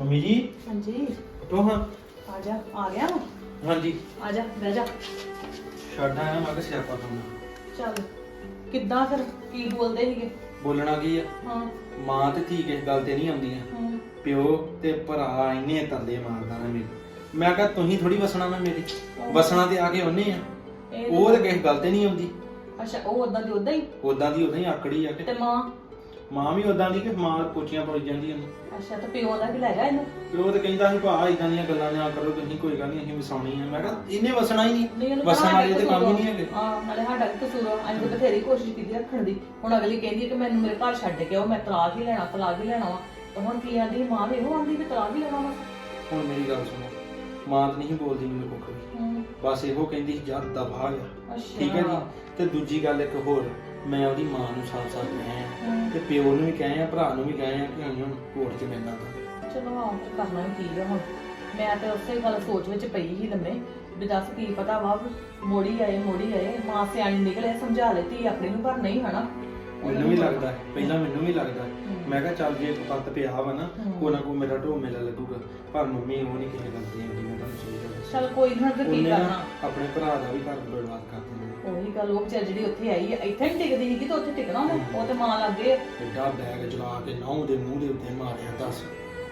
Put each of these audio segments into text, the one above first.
Mummy ਜੀ? ਹਾਂਜੀ। ਉਠੋ ਹਾਂ। ਆ ਜਾ ਆ ਗਿਆ ਵਾ? ਹਾਂਜੀ। ਆ ਜਾ ਬਹਿ ਜਾ। ਛੱਡ ਆਇਆ ਮੈਂ ਕਿ ਸਿਆਪਾ ਕਰਨਾ ਚੱਲ ਕਿੱਦਾਂ ਫਿਰ? ਕੀ ਬੋਲਦੇ ਸੀਗੇ? ਬੋਲਣਾ ਕੀ ਆ? ਹਾਂ। ਮਾਂ ਤੇ ਧੀ ਕਿਸ ਗੱਲ ਤੇ ਨਹੀਂ ਆਉਂਦੀਆਂ। ਹੂੰ। ਪਿਓ ਤੇ ਭਰਾ ਇੰਨੇ ਤਰਲੇ ਮਾਰਦਾ ਨਾ ਮੇਰੇ। ਮੈਂ ਕਹਾ ਤੁਸੀਂ ਥੋੜੀ ਵਸਣਾ ਨਾ ਮੇਰੀ। ਵਸਣਾ ਤੇ ਆ ਕੇ ਉਹਨੇ ਆ। ਇਹ ਉਹ ਤੇ ਕਿਸੇ ਗੱਲ ਤੇ ਨਹੀਂ ਆਉਂਦੀ। ਅੱਛਾ ਉਹ ਉਦਾਂ ਦੀ ਉਦਾਂ ਹੀ? ਉਦਾਂ ਦੀ ਉਦਾਂ ਹੀ ਆਕੜੀ ਆ ਤੇ ਕੇ ਮਾਂ? ਮਾਂ ਵੀ ਉਦਾਂ ਦੀ ਕਿ ਮਾਂ ਪੋਚੀਆਂ ਪਾਈ ਜਾਂਦੀ ਉਹਨੂੰ ਅੱਛਾ ਤੇ ਪਿਓ ਦਾ ਕੀ ਲੈ ਗਿਆ ਇਹਨੂੰ? ਪਿਓ ਤੇ ਕਹਿੰਦਾ ਸੀ ਭਾ ਇਦਾਂ ਦੀਆਂ ਗੱਲਾਂ ਨਾ ਕਰੋ ਤੁਸੀਂ ਕੋਈ ਗੱਲ ਨਹੀਂ ਅਸੀਂ ਵਸਾਉਣੀ ਆ। ਮੈਂ ਕਿਹਾ ਇਹਨੇ ਵਸਣਾ ਹੀ ਨਹੀਂ। ਇਹਨੂੰ ਵਸਣ ਵਾਲੇ ਤੇ ਕੰਮ ਹੀ ਨਹੀਂ ਹੈਗੇ। ਹਾਂ ਨਾਲੇ ਸਾਡਾ ਵੀ ਕਸੂਰ ਆ। ਅਸੀਂ ਤਾਂ ਬਥੇਰੀ ਕੋਸ਼ਿਸ਼ ਕੀਤੀ ਰੱਖਣ ਦੀ। ਹੁਣ ਅਗਲੀ ਕਹਿੰਦੀ ਹੈ ਕਿ ਮੈਨੂੰ ਮੇਰੇ ਘਰ ਛੱਡ ਕੇ ਆਓ ਮੈਂ ਤਲਾਕ ਹੀ ਲੈਣਾ ਤਲਾਕ ਹੀ ਲੈਣਾ ਵਾ। ਤਾਂ ਹੁਣ ਕੀ ਆਂਦੀ ਮਾਂ ਵੀ ਉਹ ਆਂਦੀ ਕਿ ਤਲਾਕ ਹੀ ਲੈਣਾ ਵਾ। ਹੁਣ ਮੇਰੀ ਗੱਲ ਸੁਣੋ ਮਾਂ ਤਾਂ ਨਹੀਂ ਬੋਲਦੀ ਮੈਨੂੰ ਕੁੱਖ ਵੀ। ਬਸ ਇਹੋ ਕਹਿੰਦੀ ਸੀ ਜਦ ਦਫਾ ਅੱਛਾ। ਠੀਕ ਹੈ ਜੀ? ਤੇ ਦੂਜੀ ਗੱਲ ਇੱਕ ਹੋਰ। ਮੈਂ ਉਹਦੀ ਮਾਂ ਨੂੰ ਸਾਫ਼ ਸਾਫ਼ ਕਹਿਆ ਹੂੰ। ਤੇ ਪਿਓ ਨੂੰ ਵੀ ਕਹਿਆ ਭਰਾ ਨੂੰ ਵੀ ਕਹਿਆ ਕਿ ਹੁਣ ਹੁਣ ਕੋਰਟ 'ਚ ਮਿਲਣਾ ਤਾਂ ਚਲੋ ਆਉਂ ਤੇ ਕਰਨਾ ਵੀ ਕੀ ਆ ਹੁਣ ਮੈਂ ਤੇ ਉਸੇ ਗੱਲ ਸੋਚ ਵਿੱਚ ਪਈ ਸੀ ਲੰਮੇ ਵੀ ਦੱਸ ਕੀ ਪਤਾ ਵਾ ਵੀ ਮੋੜੀ ਆਏ ਮੋੜੀ ਆਏ ਮਾਂ ਸਿਆਣੀ ਨਿਕਲੇ ਸਮਝਾ ਲੈਤੀ ਆਪਣੀ ਨੂੰ ਪਰ ਨਹੀਂ ਹਨਾ ਮੈਨੂੰ ਵੀ ਲੱਗਦਾ ਹੈ, ਪਹਿਲਾਂ ਮੈਨੂੰ ਵੀ ਲੱਗਦਾ ਹੈ। ਹੂੰ। ਮੈਂ ਕਿਹਾ ਚੱਲ ਜੇ ਇੱਕ ਪੱਤ ਪਿਆ ਵਾ ਨਾ ਹੂੰ। ਕੋ ਨਾ ਕੋ ਮੇਰਾ ਢੋ ਮੇਲਾ ਲੱਗੂਗਾ ਪਰ ਮੰਮੀ ਉਹ ਨਹੀਂ ਕਿਸੇ ਗੱਲ ਦੀ ਆਉਂਦੀ ਮੈਂ ਤੁਹਾਨੂੰ ਸਹੀ ਗੱਲ ਦੱਸਾਂ। ਚਲ ਕੋਈ ਨਾ ਕੀ ਉਹਨੇ ਨਾ ਕਰਨਾ ਆਪਣੇ ਭਰਾ ਦਾ ਵੀ ਘਰ ਬਰਬਾਦ ਕਰ ਉਹੀ ਗੱਲ ਉਹ ਵਿਚਾਰੀ ਜਿਹੜੀ ਉੱਥੇ ਆਈ ਹੈ ਇੱਥੇ ਨਹੀਂ ਟਿਕਦੀ ਸੀ ਕਿ ਤਾਂ ਉੱਥੇ ਟਿਕਣਾ ਉਹਨੇ ਉਹ ਤੇ ਮਾਂ ਲੱਗੇ ਐਡਾ ਬੈਗ ਚਲਾ ਕੇ ਨਹੁੰ ਦੇ ਮੂੰਹ ਦੇ ਉੱਤੇ ਮਾਰਿਆ ਦੱਸ।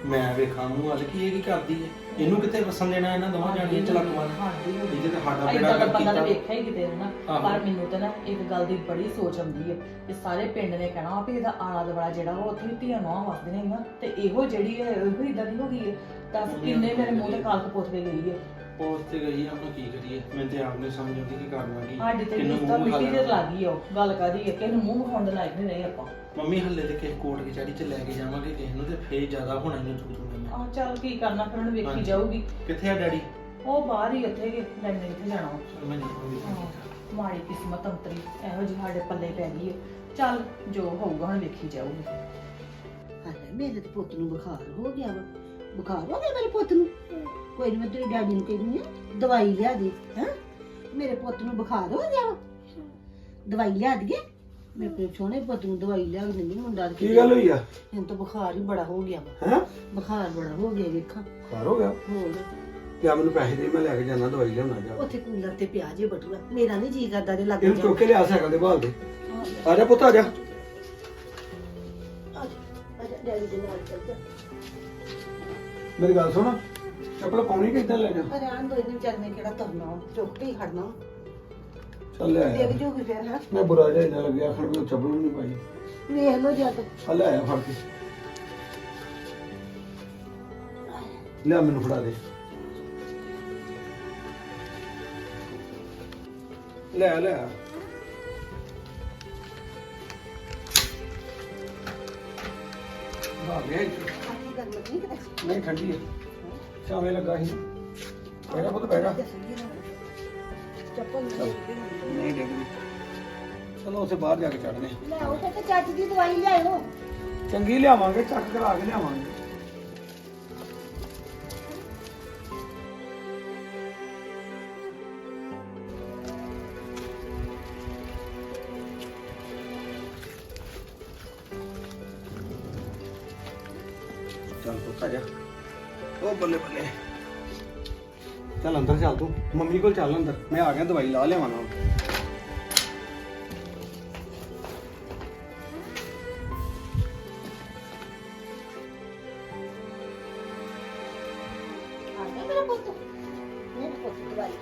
ਮੈਂ ਵੇਖਾਂ ਮੂੰਹ ਅੱਜ ਕੀ ਇਹ ਕੀ ਕਰਦੀ ਹੈ ਇਹਨੂੰ ਕਿੱਥੇ ਵਸਣ ਦੇਣਾ ਇਹਨਾਂ ਦੋਵਾਂ ਜਾਣੀਆਂ ਚਲਕਵਾਨ ਹਾਂਜੀ ਇਹਦੇ ਤੇ ਸਾਡਾ ਬੇੜਾ ਦਾ ਕਰ ਬੰਦਾ ਤਾਂ ਕੀਤਾ ਵੇਖਿਆ ਹੀ ਕਿਤੇ ਨਾ ਆਹੋ। ਪਰ ਮੈਨੂੰ ਤਾਂ ਨਾ ਇੱਕ ਗੱਲ ਦੀ ਬੜੀ ਸੋਚ ਆਉਂਦੀ ਹੈ ਕਿ ਸਾਰੇ ਪਿੰਡ ਨੇ ਕਹਿਣਾ ਵਾ ਵੀ ਇਹਦਾ ਆਲਾ ਦੁਆਲਾ ਜਿਹੜਾ ਵਾ ਉੱਥੇ ਵੀ ਧੀਆਂ ਨੌਂ ਵਸਦੇ ਨੇ ਨਾ ਤੇ ਇਹੋ ਜਿਹੜੀ ਹੈ ਇਹੋ ਇਦਾਂ ਦੀ ਹੋ ਗਈ ਹੈ ਦੱਸ ਕਿੰਨੇ ਮੇਰੇ ਮੂੰਹ ਤੇ ਕਾਲਕ ਪੁੱਟ ਕੇ ਗਈ ਹੈ ਉਸ ਤੇ ਗਈ ਆ, ਹੁਣ ਕੀ ਕਰੀਏ? ਮੈਂ ਤੇ ਆਪ ਨੇ ਸਮਝ ਆਉਂਦੀ ਕੀ ਕਰਨਾ ਕੀ। ਸਾਡੀ ਤੇ ਕਿਹਨੂੰ ਰਿਸ਼ਤਾ ਮੂੰਹ ਮਿੱਟੀ ਦੇ ਲੈਣਾ। ਲੱਗੀ ਆ ਉਹ ਗੱਲ ਕਾਦੀ ਹੈ ਕਿ ਇਹਨੂੰ ਮੂੰਹ ਵਿਖਾਉਣ ਦੇ ਲਾਇਕ ਨਹੀਂ ਰਹੇ ਆਪਾਂ। ਮੰਮੀ ਹੱਲੇ ਤੇ ਕਿਸੇ ਕੋਰਟ ਕਚਹਿਰੀ ਚ ਲੈ ਕੇ ਜਾਵਾਂਗੇ ਕਿਸੇ ਨੂੰ ਤੇ ਫੇਰ ਜ਼ਿਆਦਾ ਹੋਣਾ ਇਹਨੂੰ ਤੂੰ ਤੂੰ ਮੈਂ ਆ ਚੱਲ ਕੀ ਕਰਨਾ ਫਿਰ ਉਹਨੂੰ ਵੇਖੀ ਹਾਂਜੀ। ਜਾਊਗੀ। ਕਿੱਥੇ ਆ ਡੈਡੀ? ਉਹ ਬਾਹਰ ਹੀ ਉੱਥੇ ਕਿ ਲੈਣੇ ਕਿੱਥੇ ਜਾਣਾ। ਵਾ। ਚਲ ਮੈਂ ਜਾਵਾਂਗੀ ਹਾਂ, ਮਾੜੀ ਕਿਸਮਤ ਅੰਤਰੀ ਇਹੋ ਜਿਹੀ ਸਾਡੇ ਪੱਲੇ ਪੈ ਗਈ ਹੈ ਚੱਲ ਜੋ ਹੋਊਗਾ ਹੁਣ ਵੇਖੀ ਜਾਊਗੀ। ਹਾਲੇ ਮੇਰੇ ਤੇ ਪੁੱਤ ਨੂੰ ਬੁਖਾਰ ਹੋ ਗਿਆ ਵਾ। ਬੁਖਾਰ ਹੋ ਗਿਆ ਮੇਰੇ ਪੁੱਤ ਨੂੰ? ਕੋਈ ਨਹੀਂ ਮੈਂ ਤੇਰੀ ਡੈਡੀ ਨੂੰ ਕਹਿੰਦੀ ਆ ਦਵਾਈ ਲਿਆ ਦੇ ਹੈ? ਮੇਰੇ ਪੁੱਤ ਨੂੰ ਬੁਖਾਰ ਹੋ ਗਿਆ ਵਾ। ਦਵਾਈ ਲਿਆ ਦਈਏ। ਮੇਰੇ ਪੁੱਤ ਛੋਣੇ ਪੁੱਤ ਨੂੰ ਦਵਾਈ ਲਿਆ ਕੇ ਦਿੰਦੀ ਮੁੰਡਾ ਕੀ ਗੱਲ ਹੋਈ ਆ? ਹੁਣ ਤਾਂ ਬੁਖਾਰ ਹੀ ਬੜਾ ਹੋ ਗਿਆ ਵਾ। ਹੈ? ਬੁਖਾਰ ਬੜਾ ਹੋ ਗਿਆ ਵੇਖਾਂ। ਖਾਰ ਹੋ ਗਿਆ? ਹੋਰ? ਕਿਆ ਮੈਨੂੰ ਪੈਸੇ ਦੇ ਮੈਂ ਲੈ ਕੇ ਜਾਣਾ ਦਵਾਈ ਲਿਆਉਣਾ ਜਾ। ਉੱਥੇ ਕੂਲਰ ਤੇ ਪਿਆ ਜੇ ਬਟੂਆ ਮੇਰਾ ਨਹੀਂ ਜੀ ਕਰਦਾ ਤੇ ਲੱਗ ਇਹਨੂੰ ਜਾ। ਚੁੱਕ ਕੇ ਲਿਆ ਸਾਈਕਲ ਦੇ ਬਾਹਰ ਦੇ ਆ ਜਾ ਪੁੱਤ ਆ ਜਾ। ਮੇਰੀ ਗੱਲ ਸੁਣ। ਚੱਪਲ ਪਾਉਣੀ ਕਿੱਦਾਂ ਲੈ ਜਾ? ਆਂ ਦੋ ਦਿਨ ਚੱਲਨੇ ਕਿਹੜਾ ਤੁਰਨਾ ਵਾ, ਚੁੱਕ ਕੇ ਹੀ ਖੜਨਾ ਵਾ। ਚੱਲ ਲੈ ਡਿੱਗ ਆਇਆ। ਜੂਗੀ ਫਿਰ ਹੈ? ਮੈਂ ਬੁਰਾ ਜਿਹਾ ਇੰਨਾ ਲੱਗਿਆ ਖੜ ਕੇ ਚੱਪਲ ਵੀ ਨਹੀਂ ਪਾਈ। ਵੇਖ ਲੋ ਜਾ ਤੂੰ ਆ ਲੈ ਆਇਆ ਫੜ ਕੇ। ਲਿਆ ਮੈਨੂੰ ਫੜਾ ਦੇ। ਲੈ ਲੈ। ਆਹੀ ਗੱਲ ਨਹੀਂ ਕਿਤੇ? ਨਹੀਂ ਠੰਡੀ ਹੈ ਛਾਵੇਂ ਲੱਗਾ ਸੀ। ਬੈਠਾ ਪੁੱਤ ਬੈਠਾ ਚੱਪਲ ਨਹੀਂ ਡਿੱਗਦੀ ਚਲੋ ਉਸੇ ਬਾਹਰ ਜਾ ਕੇ ਚੜਨੇ ਲੈ ਉਹ ਤੇ ਚਾਚੀ ਦੀ ਦਵਾਈ ਲਿਆਓ ਚੰਗੀ ਲਿਆਵਾਂਗੇ ਚੱਕ ਕਰਾ ਕੇ ਲਿਆਵਾਂਗੇ। ਮੰਮੀ ਕੋਲ ਚੱਲ ਅੰਦਰ। ਮੈਂ ਆ ਗਿਆ ਦਵਾਈ ਲਾ ਲਿਆਵਾਂ ਨਾਲ।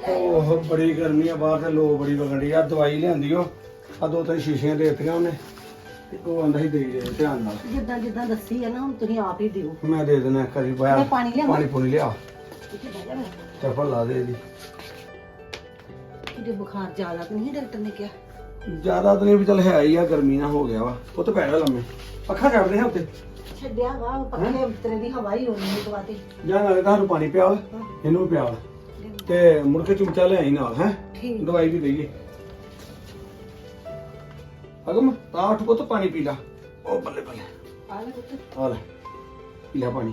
ਆ ਉਹ ਬੜੀ ਗਰਮੀ ਆ ਬਾਹਰ ਤੇ ਲੋ ਬੜੀ ਵਗੜੀ ਆ। ਦਵਾਈ ਲਿਆਂਦੀ ਉਹ ਆ ਦੋ ਤਿੰਨ ਸ਼ੀਸ਼ੀਆਂ ਦੇ ਦਿੱਤੀਆਂ ਉਹਨੇ। ਤੇ ਉਹ ਆਂਦਾ ਹੀ ਦੇਈ ਦੇ ਧਿਆਨ ਨਾਲ। ਜਿੱਦਾਂ ਜਿੱਦਾਂ ਦੱਸੀ ਹੈ ਨਾ ਹੁਣ ਤੁਸੀਂ ਆਪ ਹੀ ਦਿਓ। ਮੈਂ ਦੇ ਦੇਣਾ ਕਰੀ ਮੈਂ ਪਾਣੀ ਲਿਆਵਾਂ? ਪਾਣੀ ਪੂਣੀ ਲਿਆ ਚੱਪਲ ਲਾ ਦੇ ਇਹਦੀ। ਕਿਤੇ ਬੁਖਾਰ ਜ਼ਿਆਦਾ ਤਾਂ ਨਹੀਂ ਡਾਕਟਰ ਨੇ ਕਿਹਾ? ਜ਼ਿਆਦਾ ਤਾਂ ਨਹੀਂ ਵੀ ਚੱਲ ਹੈ ਹੀ ਆ ਗਰਮੀ ਨਾ ਹੋ ਗਿਆ ਵਾ। ਉਹ ਤਾਂ ਪੈਣਾ ਲੰਮੇ। ਪੱਖਾ ਛੱਡਦੇ ਹਾਂ ਉੱਤੇ। ਛੱਡਿਆ ਵਾ ਪੱਖੇ ਉਤਰੇ ਦੀ ਹਵਾ ਹੀ ਹੋਣੀ ਹੈ ਦਵਾਤੇ ਜਾਂ ਨਾਲੇ ਤੁਹਾਨੂੰ ਪਾਣੀ ਪਿਆ ਵਾ, ਇਹਨੂੰ ਵੀ ਪਿਆ ਵਾ। ਤੇ ਮੁੜ ਕੇ ਚੁੰਚਾ ਲਿਆਈ ਨਾਲ ਹੈ? ਠੀਕ। ਦਵਾਈ ਵੀ ਦਈਏ। ਅਗਮ ਤਾਂ ਉੱਠ ਪੁੱਤ ਪਾਣੀ ਪੀ ਲਾ। ਉਹ ਬੱਲੇ ਬੱਲੇ। ਆ ਲੈ ਪੁੱਤ। ਆ ਲੈ ਪੀ ਲੈ ਪਾਣੀ।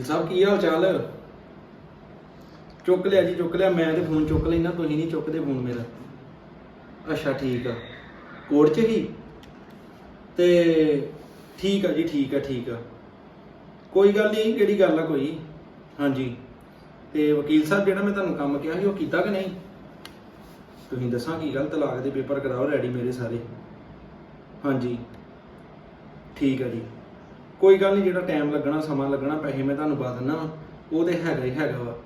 ਵਕੀਲ ਸਾਹਿਬ ਕੀ ਹਾਲ ਚਾਲ? ਚੁੱਕ ਲਿਆ ਜੀ, ਚੁੱਕ ਲਿਆ। ਮੈਂ ਤੇ ਫੋਨ ਚੁੱਕ ਲੈਣਾ ਤੁਸੀਂ ਨਹੀਂ ਚੁੱਕਦੇ ਫੋਨ ਮੇਰਾ। ਅੱਛਾ, ਠੀਕ ਆ। ਕੋਰਟ 'ਚ ਹੀ? ਤੇ ਠੀਕ ਆ ਜੀ, ਠੀਕ ਆ ਠੀਕ ਆ। ਕੋਈ ਗੱਲ ਨਹੀਂ, ਕਿਹੜੀ ਗੱਲ ਆ ਕੋਈ? ਹਾਂਜੀ। ਤੇ ਵਕੀਲ ਸਾਹਿਬ, ਜਿਹੜਾ ਮੈਂ ਤੁਹਾਨੂੰ ਕੰਮ ਕਿਹਾ ਸੀ, ਉਹ ਕੀਤਾ ਕਿ ਨਹੀਂ? ਤੁਸੀਂ ਦੱਸਾਂ ਕੀ ਗੱਲ, ਤਲਾਕ ਦੇ ਪੇਪਰ ਕਰਾਓ, ਰੈਡੀ ਮੇਰੇ ਸਾਰੇ। ਹਾਂਜੀ। ਠੀਕ ਆ ਜੀ। ਕੋਈ ਗੱਲ ਨਹੀਂ ਜਿਹੜਾ ਟਾਈਮ ਲੱਗਣਾ ਸਮਾਂ ਲੱਗਣਾ ਪੈਸੇ ਮੈਂ ਤੁਹਾਨੂੰ ਪਾ ਦਿੰਦਾ ਵਾਂ, ਉਹ ਤੇ ਹੈਗਾ ਹੀ ਹੈਗਾ ਵਾ।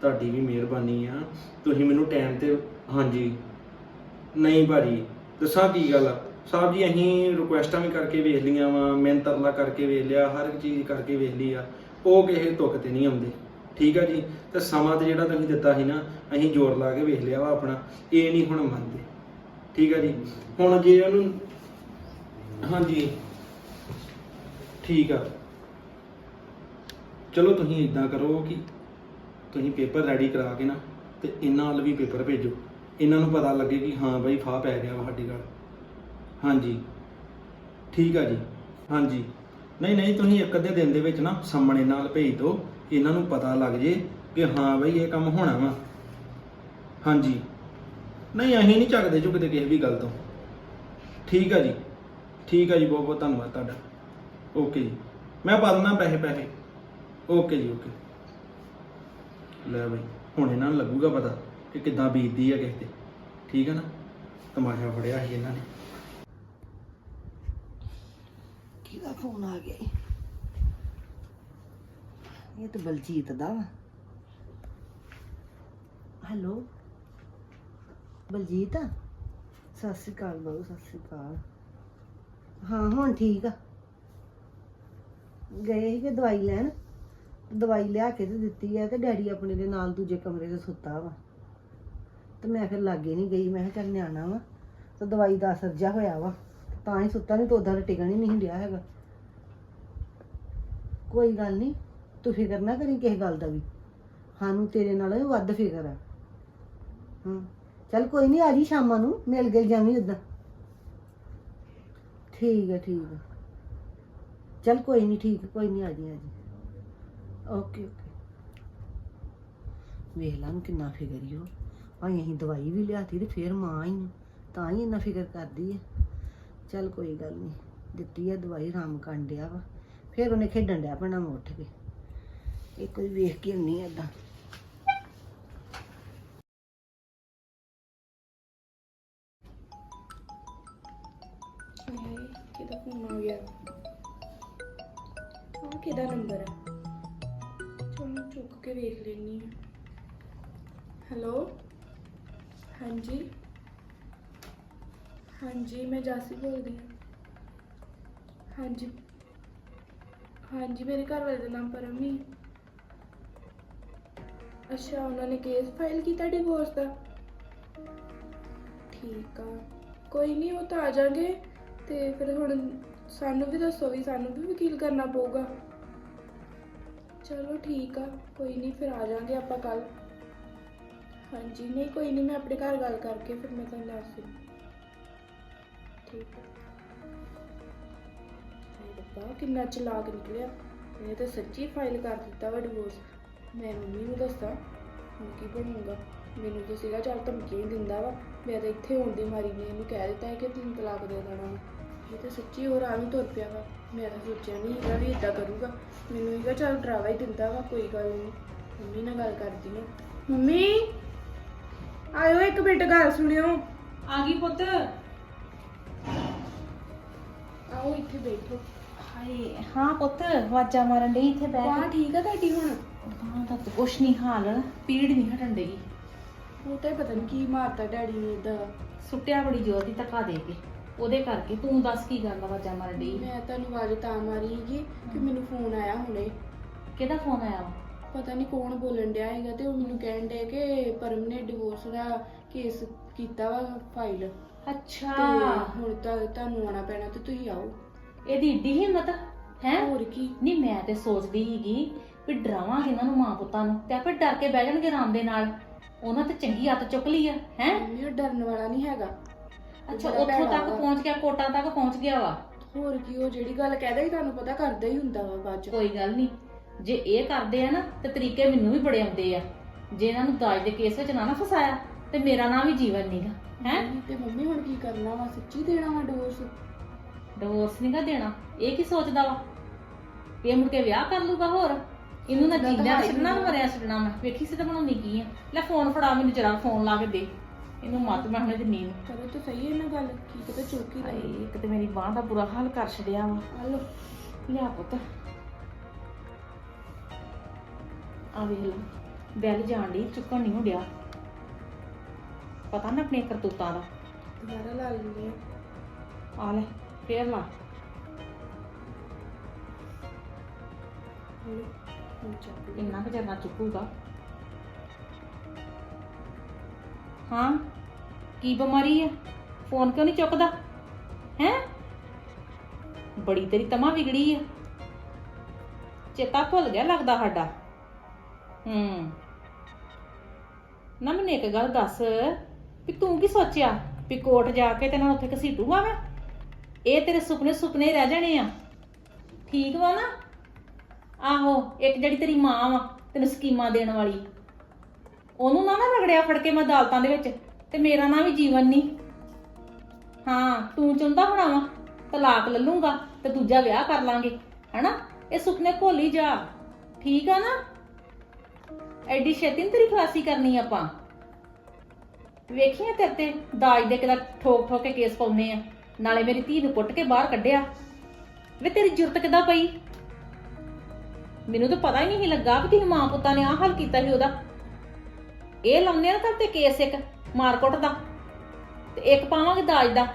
ਤੁਹਾਡੀ ਵੀ ਮਿਹਰਬਾਨੀ ਆ। ਤੁਸੀਂ ਮੈਨੂੰ ਟਾਈਮ ਤੇ ਹਾਂਜੀ ਨਹੀਂ ਭਾਜੀ ਦੱਸਾਂ ਕੀ ਗੱਲ ਆ। ਸਾਹਿਬ ਜੀ ਅਸੀਂ ਰਿਕੁਐਸਟਾਂ ਵੀ ਕਰਕੇ ਵੇਖ ਲੀਆਂ ਵਾ ਮੈਂ ਤਰਲਾ ਕਰਕੇ ਵੇਖ ਲਿਆ ਹਰ ਇੱਕ ਚੀਜ਼ ਕਰਕੇ ਵੇਖ ਲਈ ਆ। ਉਹ ਕਿਸੇ ਤੁੱਕ ਤੇ ਨਹੀਂ ਆਉਂਦੇ। ਠੀਕ ਆ ਜੀ? ਤੇ ਸਮਾਂ ਤੇ ਜਿਹੜਾ ਤੁਸੀਂ ਦਿੱਤਾ ਸੀ ਨਾ ਅਸੀਂ ਜ਼ੋਰ ਲਾ ਕੇ ਵੇਖ ਲਿਆ ਵਾ ਆਪਣਾ। ਇਹ ਨਹੀਂ ਹੁਣ ਮੰਨਦੇ। ਠੀਕ ਆ ਜੀ? ਹੁਣ ਜੇ ਉਹਨੂੰ ਹਾਂਜੀ। ਠੀਕ ਆ। ਚਲੋ ਤੁਸੀਂ ਇਦਾਂ ਕਰੋ ਕਿ ਤੁਸੀਂ ਪੇਪਰ ਰੈਡੀ ਕਰਾ ਕੇ ਨਾ ਤੇ ਇਹਨਾਂ ਵੱਲ ਵੀ ਪੇਪਰ ਭੇਜੋ। ਇਹਨਾਂ ਨੂੰ ਪਤਾ ਲੱਗੇ ਕਿ ਹਾਂ ਬਾਈ ਫਾਹ ਪੈ ਗਿਆ ਵਾ ਸਾਡੀ ਗੱਲ। ਹਾਂਜੀ। ਠੀਕ ਆ ਜੀ। ਹਾਂਜੀ। ਨਹੀਂ ਨਹੀਂ, ਤੁਸੀਂ ਇੱਕ ਅੱਧੇ ਦਿਨ ਦੇ ਵਿੱਚ ਨਾ ਸਾਹਮਣੇ ਨਾਲ ਭੇਜ ਦਿਓ। ਇਹਨਾਂ ਨੂੰ ਪਤਾ ਲੱਗ ਜੇ ਕਿ ਹਾਂ ਬਾਈ ਇਹ ਕੰਮ ਹੋਣਾ ਵਾ। ਹਾਂਜੀ। ਨਹੀਂ, ਅਸੀਂ ਨਹੀਂ ਚੱਕਦੇ ਝੁਕਦੇ ਕਿਸੇ ਵੀ ਗੱਲ ਤੋਂ। ਠੀਕ ਆ ਜੀ। ਠੀਕ ਆ ਜੀ ਬਹੁਤ ਬਹੁਤ ਧੰਨਵਾਦ ਤੁਹਾਡਾ। ਓਕੇ ਜੀ। ਮੈਂ ਪਾ ਦਿੰਦਾ ਪੈਸੇ ਪੈਸੇ। ਓਕੇ ਜੀ, ਓਕੇ। ਲੈ ਬਈ, ਹੁਣ ਇਹਨਾਂ ਨੂੰ ਲੱਗੂਗਾ ਪਤਾ ਕਿ ਕਿੱਦਾਂ ਬੀਤਦੀ ਆ ਕਿਸੇ ਤੇ। ਠੀਕ ਹੈ ਨਾ? ਤਮਾਸ਼ਾ ਫੜਿਆ ਸੀ ਇਹਨਾਂ ਨੇ। ਕਿਹਦਾ ਫੋਨ ਆ ਗਿਆ ਈ? ਇਹ ਤਾਂ ਬਲਜੀਤ ਦਾ ਵਾ। ਹੈਲੋ? ਬਲਜੀਤ? ਸਤਿ ਸ਼੍ਰੀ ਅਕਾਲ ਬਾਬੂ, ਸਤਿ ਸ਼੍ਰੀ ਅਕਾਲ। ਹਾਂ, ਹੁਣ ਠੀਕ ਆ। ਗਏ ਸੀਗੇ ਦਵਾਈ ਲੈਣ, ਦਵਾਈ ਲਿਆ ਕੇ ਤੇ ਦਿੱਤੀ ਆ ਤੇ ਡੈਡੀ ਆਪਣੇ ਦੇ ਨਾਲ ਦੂਜੇ ਕਮਰੇ 'ਚ ਸੁੱਤਾ ਵਾ। ਤੇ ਮੈਂ ਫਿਰ ਲਾਗੇ ਨਹੀਂ ਗਈ, ਮੈਂ ਕਿਹਾ ਚੱਲ ਨਿਆਣਾ ਵਾ, ਤੇ ਦਵਾਈ ਦਾ ਅਸਰ ਜਿਹਾ ਹੋਇਆ ਵਾ, ਤਾਂ ਹੀ ਸੁੱਤਾ ਨਹੀਂ ਤੋਦਾ ਉਦਾਂ ਟਿਕਣ ਹੀ ਨਹੀਂ ਰਿਹਾ ਹੈਗਾ। ਕੋਈ ਗੱਲ ਨਹੀਂ ਤੂੰ ਫਿਕਰ ਨਾ ਕਰੀ ਕਿਸੇ ਗੱਲ ਦਾ ਵੀ, ਸਾਨੂੰ ਤੇਰੇ ਨਾਲ ਵੱਧ ਫਿਕਰ ਆ। ਹਾਂ, ਚੱਲ ਕੋਈ ਨਹੀਂ ਆ ਜੀ ਸ਼ਾਮਾਂ ਨੂੰ, ਮਿਲ ਗਏ ਜਾਵੀਂ ਉਦਾਂ ਠੀਕ ਹੈ ਠੀਕ ਹੈ ਚੱਲ ਕੋਈ ਨਹੀਂ ਠੀਕ, ਕੋਈ ਨਹੀਂ ਆ ਜੀ ਆ ਜੀ। Okay okay. ਵੇਖ ਲਾਂ ਕਿੰਨਾ ਫਿਕਰ ਹੀ ਉਹ ਭਾਈ ਅਸੀਂ ਦਵਾਈ ਵੀ ਲਿਆਤੀ ਤੇ ਫੇਰ ਮਾਂ ਹੀ ਤਾਂ ਹੀ ਇੰਨਾ ਫਿਕਰ ਕਰਦੀ ਹੈ ਚੱਲ ਕੋਈ ਗੱਲ ਨਹੀਂ ਦਿੱਤੀ ਆ ਦਵਾਈ, ਆਰਾਮ ਕਰਨ ਡਿਆ ਵਾ। ਫਿਰ ਉਹਨੇ ਖੇਡਣ ਡਿਆ ਪੈਣਾ ਉੱਠ ਕੇ। ਇਹ ਕੋਈ ਵੇਖ ਕੇ ਹੁੰਨੀ ਏਦਾਂ। ਕਿਹਦਾ ਫੋਨ ਆ ਗਿਆ? ਕਿਹਦਾ ਨੰਬਰ ਹੈ? ਚਲੋ ਚੁੱਕ ਕੇ ਵੇਖ ਲੈਣੀ ਆ ਹੈਲੋ ਹਾਂਜੀ? ਹਾਂਜੀ, ਮੈਂ ਜਾਸੀ ਬੋਲਦੀ ਹਾਂ। ਹਾਂਜੀ। ਹਾਂਜੀ, ਮੇਰੇ ਘਰ ਵਾਲੇ ਦਾ ਨਾਮ ਪਰਮੀ ਅੱਛਾ, ਉਹਨਾਂ ਨੇ ਕੇਸ ਫਾਈਲ ਕੀਤਾ ਡਿਵੋਰਸ ਦਾ? ਠੀਕ ਆ। ਕੋਈ ਨਹੀਂ ਉਹ ਤਾਂ ਆ ਜਾਣਗੇ। ਤੇ ਫਿਰ ਹੁਣ ਸਾਨੂੰ ਵੀ ਦੱਸੋ ਵੀ ਸਾਨੂੰ ਵੀ ਵਕੀਲ ਕਰਨਾ ਪਊਗਾ। ਚਲੋ ਠੀਕ ਆ, ਕੋਈ ਨਹੀਂ ਫਿਰ ਆ ਜਾਾਂਗੇ ਆਪਾਂ ਕੱਲ। ਹਾਂਜੀ, ਨਹੀਂ ਕੋਈ ਨਹੀਂ, ਮੈਂ ਆਪਣੇ ਘਰ ਗੱਲ ਕਰਕੇ ਫਿਰ ਮੈਂ ਤੁਹਾਨੂੰ ਦੱਸ ਦਿੰਦੀ। ਠੀਕ ਹੈ ਹਾਏ ਕਿੰਨਾ ਚਲਾਕ ਨਿਕਲਿਆ। ਇਹਨੇ ਤਾਂ ਸੱਚੀ ਫਾਈਲ ਕਰ ਦਿੱਤਾ ਵਾ ਡਿਵੋਰਸ ਮੈਂ ਮੰਮੀ ਨੂੰ ਦੱਸਾਂ, ਹੁਣ ਕੀ ਬਣੂਗਾ? ਮੈਨੂੰ ਤਾਂ ਸੀਗਾ, ਚੱਲ ਧਮਕੀ ਹੀ ਦਿੰਦਾ ਵਾ। ਮੈਂ ਤਾਂ ਇੱਥੇ ਹੋਣ ਦੀ ਮਾਰੀ ਨੇ ਇਹਨੂੰ ਕਹਿ ਦਿੱਤਾ ਹੈ ਕਿ ਤਿੰਨ ਤਲਾਕ ਦੇ ਦੇਣਾ। ਵਾ। ਇਹ ਤਾਂ ਸੱਚੀ ਹੋਰ ਆ ਵੀ ਤੁਰ ਪਿਆ ਵਾ। ਮੈਂ ਤਾਂ ਸੋਚਿਆ ਨਹੀਂ ਹੈਗਾ ਵੀ ਇਦਾਂ ਕਰੂਗਾ। ਮੈਨੂੰ ਇਹਦਾ ਚੱਲ ਡਰਾਵਾ ਹੀ ਦਿੰਦਾ ਵਾ ਕੋਈ ਗੱਲ ਨਹੀਂ ਮੰਮੀ ਨਾਲ ਗੱਲ ਕਰਦੀ ਹਾਂ। ਮੰਮੀ ਆਇਓ ਇੱਕ ਮਿੰਟ ਗੱਲ ਸੁਣਿਓ। ਆ ਗਈ ਪੁੱਤ। ਆਓ ਇੱਥੇ ਬੈਠੋ। ਹਾਏ ਹਾਂ ਪੁੱਤ ਵਾਜਾ ਮਾਰਨ ਡਈ ਇੱਥੇ ਬਹਿ ਵਾਹ ਠੀਕ ਆ ਤੁਹਾਡੀ ਹੁਣ? ਹਾਂ ਤਾਂ ਕੁਛ ਨਹੀਂ ਹਾਲ ਪੀੜ ਨਹੀਂ ਹਟਣ ਡਈ। ਉਹ ਤਾਂ ਪਤਾ ਨਹੀਂ ਕੀ ਮਾਰਤਾ ਡੈਡੀ ਨੇ ਇਦਾਂ ਸੁੱਟਿਆ ਬੜੀ ਜ਼ੋਰ ਦੀ ਧੱਕਾ ਦੇ ਕੇ। ਉਹਦੇ ਕਰਕੇ ਤੂੰ ਦੱਸ ਕੀ ਆ ਵਾਜਾ ਮਾਰਨ ਡਈ? ਮੈਂ ਤੁਹਾਨੂੰ ਆਵਾਜ਼ ਤਾਂ ਮਾਰੀ ਸੀਗੀ ਕਿ ਮੈਨੂੰ ਫੋਨ ਆਇਆ ਹੁਣੇ। ਕਿਹਦਾ ਫੋਨ ਆਇਆ? ਵਾ ਪਤਾ ਨਹੀਂ ਕੌਣ ਬੋਲਣ ਡਿਆ ਹੈਗਾ ਤੇ ਉਹ ਮੈਨੂੰ ਕਹਿਣ ਡਿਆ ਕਿ ਪਰਮ ਨੇ ਡਿਵੋਰਸ ਦਾ ਕੇਸ ਕੀਤਾ ਵਾ ਫਾਈਲ ਅੱਛਾ। ਤੇ ਹੁਣ ਤਾਂ ਤੁਹਾਨੂੰ ਆਉਣਾ ਪੈਣਾ ਤੇ ਤੁਸੀਂ ਆਓ। ਇਹਦੀ ਏਡੀ ਹਿੰਮਤ ਹੈ? ਹੋਰ ਕੀ? ਨਹੀਂ ਮੈਂ ਤੇ ਸੋਚਦੀ ਸੀਗੀ ਵੀ ਡਰਾਵਾਂਗੇ ਇਹਨਾਂ ਨੂੰ ਮਾਂ ਪੁੱਤਾਂ ਨੂੰ ਤੇ ਆਪੇ ਡਰ ਕੇ ਬਹਿ ਜਾਣਗੇ ਆਰਾਮ ਦੇ ਨਾਲ। ਉਹਨਾਂ ਤੇ ਚੰਗੀ ਹੱਥ ਚੁੱਕ ਲਈ ਆ ਹੈ? ਮੰਮੀ ਉਹ ਡਰਨ ਵਾਲਾ ਨਹੀਂ ਹੈਗਾ। ਅੱਛਾ ਉੱਥੋਂ ਭੈੜਾ ਤੱਕ ਵਾ। ਪਹੁੰਚ ਗਿਆ ਕੋਟਾਂ ਤੱਕ ਪਹੁੰਚ ਗਿਆ ਵਾ? ਹੋਰ ਕੀ ਉਹ ਜਿਹੜੀ ਗੱਲ ਕਹਦਾ ਹੀ ਤੁਹਾਨੂੰ ਪਤਾ ਕਰਦਾ ਹੀ ਹੁੰਦਾ ਵਾ ਬਾਅਦ ਚ। ਕੋਈ ਗੱਲ ਨਹੀਂ ਜੇ ਇਹ ਕਰਦੇ ਆ ਨਾ ਤੇ ਤਰੀਕੇ ਮੈਨੂੰ ਵੀ ਬੜੇ ਆਉਂਦੇ ਆ। ਜੇ ਇਹਨਾਂ ਨੂੰ ਦਾਜ ਦੇ ਕੇਸ ਵਿੱਚ ਨਾ ਨਾ ਫਸਾਇਆ ਤੇ ਮੇਰਾ ਨਾਮ ਵੀ ਜੀਵਨ ਨਹੀਂਗਾ ਹੈ? ਤੇ ਮੰਮੀ ਹੁਣ ਕੀ ਕਰਨਾ ਵਾ? ਸੱਚੀ ਦੇਣਾ ਵਾ ਡਿਵੋਰਸ ਡਿਵੋਰਸ ਨਹੀਂਗਾ ਦੇਣਾ। ਇਹ ਕੀ ਸੋਚਦਾ ਵਾ? ਵੀ ਇਹ ਮੁੜ ਕੇ ਵਿਆਹ ਕਰ ਲੂਗਾ ਹੋਰ? ਇਹਨੂੰ ਨਾ ਤਾਂ ਹਾਈ ਛੱਡਣਾ ਨਾ। ਮਰਿਆ ਛੱਡਣਾ ਮੈਂ। ਵੇਖੀ ਸੀ ਤਾਂ ਬਣਾਉਣੀ ਕੀ ਆ? ਲੈ ਫੋਨ ਫੜਾ ਮੈਨੂੰ ਜਰਾ ਫੋਨ ਲਾ ਕੇ ਦੇ। ਇਹਨੂੰ ਮੱਤ ਮੈਂ ਹੁਣੇ ਦਿੰਨੀ ਨੂੰ ਕਰੋ ਤਾਂ ਸਹੀ ਹੈ ਨਾ ਗੱਲ ਕੀ ਪਤਾ ਚੌਕੀ ਹਾਏ ਰਹੀ ਇੱਕ ਤੇ ਮੇਰੀ ਬਾਹ ਦਾ ਬੁਰਾ ਹਾਲ ਕਰ ਛੱਡਿਆ ਵਾ। ਹਲੋ ਲਿਆ ਪੁੱਤ। ਆ ਵੇਖ ਲੈ ਬੈਲ ਜਾਣ ਦੀ ਚੁੱਕਣ ਨਹੀਂ ਹੁੰਦਿਆ। ਪਤਾ ਨਾ ਆਪਣੇ ਕਰਤੂਤਾਂ ਦਾ। ਦੁਬਾਰਾ ਲਾ ਲੈਂਦੇ ਆ। ਆ ਲੈ ਫੇਰ ਲਾ। ਹਲੋ ਹੁਣ ਚੱਕ ਲਓ। ਇੰਨਾ ਕੁ ਚਿਰ ਚੁੱਕੂਗਾ। ਹਾਂ? ਕੀ ਬਿਮਾਰੀ ਆ? ਫੋਨ ਕਿਉਂ ਨਹੀਂ ਚੁੱਕਦਾ? ਹੈ? ਬੜੀ ਤੇਰੀ ਤਮਾ ਵਿਗੜੀ ਆ। ਚੇਤਾ ਭੁੱਲ ਗਿਆ ਲੱਗਦਾ ਸਾਡਾ। ਹੂੰ। ਨਾ ਮੈਨੂੰ ਇੱਕ ਗੱਲ ਦੱਸ, ਵੀ ਤੂੰ ਕੀ ਸੋਚਿਆ ਵੀ ਕੋਟ ਜਾ ਕੇ ਤੇ ਨਾਲ ਉੱਥੇ ਘਸੀਟੂਗਾ ਮੈਂ ਇਹ ਤੇਰੇ ਸੁਪਨੇ ਸੁਪਨੇ ਹੀ ਰਹਿ ਜਾਣੇ ਆ। ਠੀਕ ਵਾ ਨਾ? ਆਹੋ, ਇੱਕ ਜਿਹੜੀ ਤੇਰੀ ਮਾਂ ਵਾ, ਤੈਨੂੰ ਸਕੀਮਾਂ ਦੇਣ ਵਾਲੀ। ਉਹਨੂੰ ਨਾ ਨਾ ਰਗੜਿਆ ਫੜ ਕੇ ਮੈਂ ਅਦਾਲਤਾਂ ਦੇ ਵਿੱਚ, ਤੇ ਮੇਰਾ ਨਾਂ ਵੀ ਜੀਵਨ ਨਹੀਂ ਹਾਂ, ਤੂੰ ਚੁੰਦਾ ਹੋਣਾ ਵਾ, ਤਲਾਕ ਲੈ ਲੂੰਗਾ ਤੇ ਦੂਜਾ ਵਿਆਹ ਕਰ ਲਾਂਗੇ, ਹਨਾ? ਇਹ ਸੁਪਨੇ ਭੁੱਲ ਹੀ ਜਾ। ਠੀਕ ਆ ਨਾ? ਐਡੀ ਛੇਤੀ ਨੀ ਤੇਰੀ ਖਲਾਸੀ ਕਰਨੀ ਆਪਾਂ। ਵੇਖੀਆਂ ਤੇਰੇ ਤੇ ਦਾਜ ਦੇ ਕਿਦਾ ਠੋਕ ਠੋਕ ਕੇ ਕੇਸ ਪਾਉਨੇ ਆ। ਨਾਲੇ ਮੇਰੀ ਧੀ ਨੂੰ ਕੁੱਟ ਕੇ ਬਾਹਰ ਕੱਢਿਆ। ਵੇ ਤੇਰੀ ਜੁਰਤ ਕਿੱਦਾਂ ਪਈ? ਮੈਨੂੰ ਤਾਂ ਪਤਾ ਹੀ ਨਹੀਂ ਸੀ ਲੱਗਾ ਕਿ ਤੁਸੀਂ ਮਾਂ ਪੁੱਤਾਂ ਨੇ ਆਹ ਹੱਲ ਕੀਤਾ ਸੀ ਉਹਦਾ। ਇਹ ਲਾਉਂਦੇ ਆ ਨਾ ਤਾਂ ਤੇ ਕੇਸ ਇੱਕ, ਮਾਰਕੁੱਟ ਦਾ। ਤੇ ਇੱਕ ਪਾਵਾਂਗੇ ਦਾਜ ਦਾ।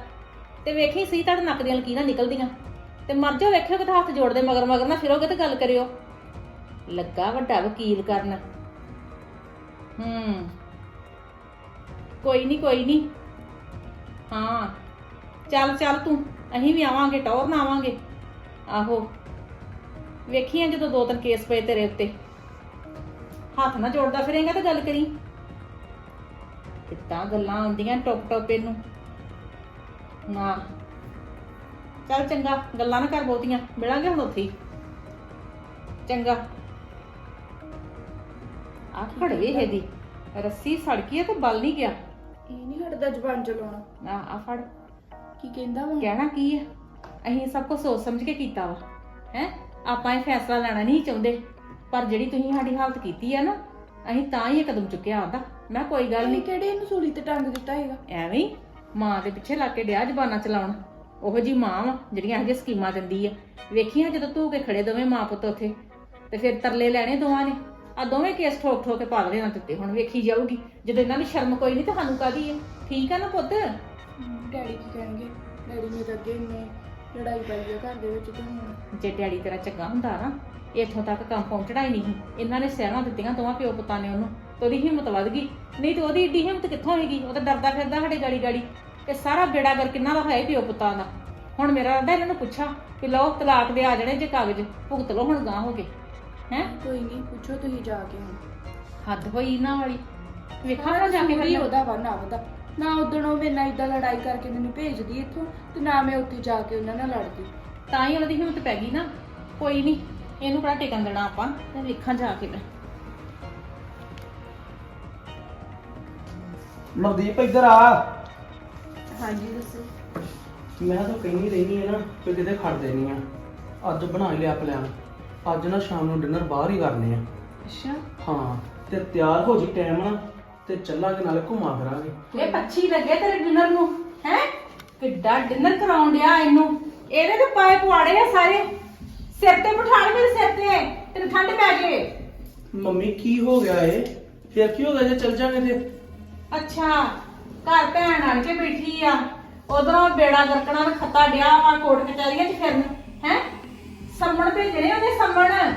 ਤੇ ਵੇਖੀ ਸਹੀ ਤੁਹਾਡੇ ਨੱਕ ਦੀਆਂ ਲਕੀਰਾਂ ਨਿਕਲਦੀਆਂ। ਤੇ ਮਰ ਜਾ ਵੇਖਿਓ ਕਿਤੇ ਹੱਥ ਜੋੜਦੇ ਮਗਰ ਮਗਰ ਨਾ ਫਿਰੋਗੇ ਤੇ ਗੱਲ ਕਰਿਓ। ਲੱਗਾ ਵੱਡਾ ਵਕੀਲ ਕਰਨ। ਹੂੰ। ਕੋਈ ਨਹੀਂ ਕੋਈ ਨਹੀਂ ਹਾਂ। ਚੱਲ ਚੱਲ ਤੂੰ। ਅਸੀਂ ਵੀ ਆਵਾਂਗੇ, ਟੌਰ ਨਾ ਆਵਾਂਗੇ। ਆਹੋ। ਵੇਖੀਆਂ ਜਦੋਂ ਦੋ ਤਿੰਨ ਕੇਸ ਪਏ ਤੇਰੇ ਉੱਤੇ। ਹੱਥ ਨਾ ਜੋੜਦਾ ਫਿਰੇਂਗਾ ਤਾਂ ਗੱਲ ਕਰੀ। ਕਿੱਦਾਂ ਗੱਲਾਂ ਆਉਂਦੀਆਂ ਟੋਪ ਟੋਪ ਇਹਨੂੰ। ਨਾ। ਚੱਲ ਚੰਗਾ ਗੱਲਾਂ ਨਾ ਕਰ ਬਹੁਤੀਆਂ ਮਿਲਾਂਗੇ ਹੁਣ ਉੱਥੇ ਹੀ। ਚੰਗਾ। ਆ ਖੜਵੇ ਇਹਦੀ ਰੱਸੀ ਸੜਕੀ ਹੈ ਤੇ ਬਲ ਨਹੀਂ ਗਿਆ। ਇਹ ਨਹੀਂ ਹਟਦਾ ਜ਼ਬਾਨ ਚਲਾਉਣਾ। ਆ ਆ ਫੜ। ਕੀ ਕਹਿੰਦਾ ਵਾ? ਕਹਿਣਾ ਕੀ ਹੈ ਅਸੀਂ ਸਭ ਕੁਝ ਸੋਚ ਸਮਝ ਕੇ ਕੀਤਾ ਵਾ। ਹੈ? ਆਪਾਂ ਇਹ ਫੈਸਲਾ ਲੈਣਾ ਨਹੀਂ ਚਾਹੁੰਦੇ। ਪਰ ਜਿਹੜੀ ਤੁਸੀਂ ਸਾਡੀ ਹਾਲਤ ਕੀਤੀ ਆ ਨਾ ਅਸੀਂ ਤਾਂ ਹੀ ਇਹ ਕਦਮ ਚੁੱਕਿਆ ਆਦਾ ਮੈਂ ਕੋਈ ਗੱਲ ਨਹੀਂ ਕਿਹੜੇ ਇਹਨੂੰ ਸੂਲੀ ਤੇ ਟੰਗ ਦਿੱਤਾ ਹੈਗਾ ਐਵੇਂ ਹੀ ਮਾਂ ਦੇ ਪਿੱਛੇ ਲੱਗ ਕੇ ਡਿਆ ਜ਼ਬਾਨਾਂ ਚਲਾਉਣ। ਉਹੋ ਜੀ ਮਾਂ ਵਾ ਜਿਹੜੀਆਂ ਜਿਹੀਆਂ ਸਕੀਮਾਂ ਦਿੰਦੀ ਆ। ਵੇਖੀਆਂ ਜਦੋਂ ਧੂ ਕੇ ਖੜੇ ਦੋਵੇਂ ਮਾਂ ਪੁੱਤ ਉੱਥੇ ਤੇ ਫਿਰ ਤਰਲੇ ਲੈਣੇ ਦੋਵਾਂ ਨੇ। ਆ ਦੋਵੇਂ ਕੇਸ ਠੋਕ ਠੋਕ ਕੇ ਪਾਲ ਦੇਣਾ ਦਿੱਤੇ ਹੁਣ ਵੇਖੀ ਜਾਊਗੀ। ਜਦੋਂ ਇਹਨਾਂ ਨੂੰ ਸ਼ਰਮ ਕੋਈ ਨਹੀਂ ਤਾਂ ਸਾਨੂੰ ਕਾਦੀ ਹੈ ਠੀਕ ਆ ਨਾ ਪੁੱਤ? ਡੈਡੀ ਕੀ ਕਹਿਣਗੇ? ਡੈਡੀ ਨੇ ਤਾਂ ਅੱਗੇ ਇੰਨੇ ਲੜਾਈ ਪਾਈ ਆ ਘਰ ਦੇ ਵਿੱਚ ਤੇ ਹੁਣ। ਜੇ ਡੈਡੀ ਤੇਰਾ ਚੰਗਾ ਹੁੰਦਾ ਨਾ ਇੱਥੋਂ ਤੱਕ ਕੰਮ ਪਹੁੰਚਣਾ ਹੀ ਨਹੀਂ ਇਹਨਾਂ ਨੇ ਸਹਿਣਾ ਦਿੱਤੀਆਂ ਦੋਵਾਂ ਪਿਓ ਪੁੱਤਾਂ ਨੇ ਉਹਨੂੰ। ਤੇ ਉਹਦੀ ਹਿੰਮਤ ਵੱਧ ਗਈ। ਨਹੀਂ ਤੇ ਉਹਦੀ ਏਡੀ ਹਿੰਮਤ ਕਿੱਥੋਂ ਹੋਏਗੀ? ਉਹ ਤਾਂ ਡਰਦਾ ਫਿਰਦਾ ਸਾਡੇ ਗਾੜੀ ਗਾੜੀ। ਤੇ ਸਾਰਾ ਬੇੜਾ ਕਰ ਕਿੰਨਾ ਦਾ ਹੋਇਆ ਪਿਓ ਪੁੱਤਾਂ ਦਾ। ਹੁਣ ਮੇਰਾ ਰੱਦਾ ਇਹਨਾਂ ਨੂੰ ਪੁੱਛਾਂ ਕਿ ਲਓ ਤਲਾਕ ਦੇ ਆ ਜਾਣੇ ਜੇ ਕਾਗਜ਼ ਭੁਗਤ ਲਓ ਹੁਣ ਗਾਂ ਹੋ ਕੇ। ਹੈ? ਕੋਈ ਨਹੀਂ ਪੁੱਛੋ ਤੁਸੀਂ ਜਾ ਕੇ ਹੁਣ। ਹੱਦ ਹੋਈ ਇਹਨਾਂ ਵਾਲੀ। ਵੇਖਾਂ ਨਾ ਜਾ ਕੇ ਫਿਰ। ਉਹਦਾ ਵਾ ਨਾ ਉਹਦਾ। ਨਾ ਉਦਣ ਉਹ ਮੇਰੇ ਨਾਲ ਇਦਾਂ ਲੜਾਈ ਕਰਕੇ ਮੈਨੂੰ ਭੇਜਦੀ ਇੱਥੋਂ ਤੇ ਨਾ ਮੈਂ ਉੱਥੇ ਜਾ ਕੇ ਉਹਨਾਂ ਨਾਲ ਲੜਦੀ। ਤਾਂ ਹੀ ਉਹਨਾਂ ਦੀ ਹਿੰਮਤ ਪੈ ਗਈ ਨਾ। ਕੋਈ ਨਹੀਂ ਇਹਨੂੰ ਕਿਹੜਾ ਟਿਕਣ ਦੇਣਾ ਆਪਾਂ ਤੇ ਵੇਖਾਂ ਜਾ ਕੇ ਮੈਂ ਨਵਦੀਪ ਇੱਧਰ ਆ। ਹਾਂਜੀ ਦੱਸੋ। ਮੈਂ ਤਾਂ ਕਹਿੰਦੀ ਰਹਿਣੀ ਹੈ ਨਾ ਕਿ ਕਿਤੇ ਖੜ ਦੇਣੀ ਆ ਅੱਜ ਬਣਾ ਹੀ ਲਿਆ ਪਲਾਨ ਅੱਜ ਨਾ ਸ਼ਾਮ ਨੂੰ ਡਿਨਰ ਬਾਹਰ ਹੀ ਕਰਨੇ ਆ। ਅੱਛਾ। ਹਾਂ ਤੇ ਤਿਆਰ ਹੋ ਜੀ ਟਾਈਮ ਨਾਲ ਤੇ ਚੱਲਾਂਗੇ ਨਾਲੇ ਘੁੰਮਾ ਫਿਰਾਂਗੇ। ਇਹ ਪੱਛੀ ਲੱਗੇ ਤੇਰੇ ਡਿਨਰ ਨੂੰ ਹੈ? ਕਿੱਡਾ ਡਿਨਰ ਕਰਾਉਣ ਡਿਆ ਇਹਨੂੰ। ਇਹਦੇ ਤੇ ਪਾਏ ਪੁਆੜੇ ਆ ਸਾਰੇ। ਸਿਰ ਤੇ ਬਿਠਾ ਲੈ ਮੇਰੇ ਸਿਰ ਤੇ। ਤੈਨੂੰ ਠੰਡ ਪੈ ਜੇ। ਮੰਮੀ ਕੀ ਹੋ ਗਿਆ ਏ ਫਿਰ ਕੀ ਹੋ ਗਿਆ ਜੇ ਚੱਲ ਜਾਗੇ ਤੇ? ਅੱਛਾ ਘਰ ਭੈਣ ਆਣ ਕੇ ਬੈਠੀ ਆ। ਉਧਰੋਂ ਬੇੜਾ ਗਰਕਣਾ ਦਾ ਖੱਤਾ ਡਿਆ ਵਾ ਕੋਟ ਕਚਹਿਰੀਆਂ 'ਚ ਫਿਰਨ ਹੈ? ਸੰਮਣ ਭੇਜਣੇ ਉਹਦੇ ਸੰਮਣ?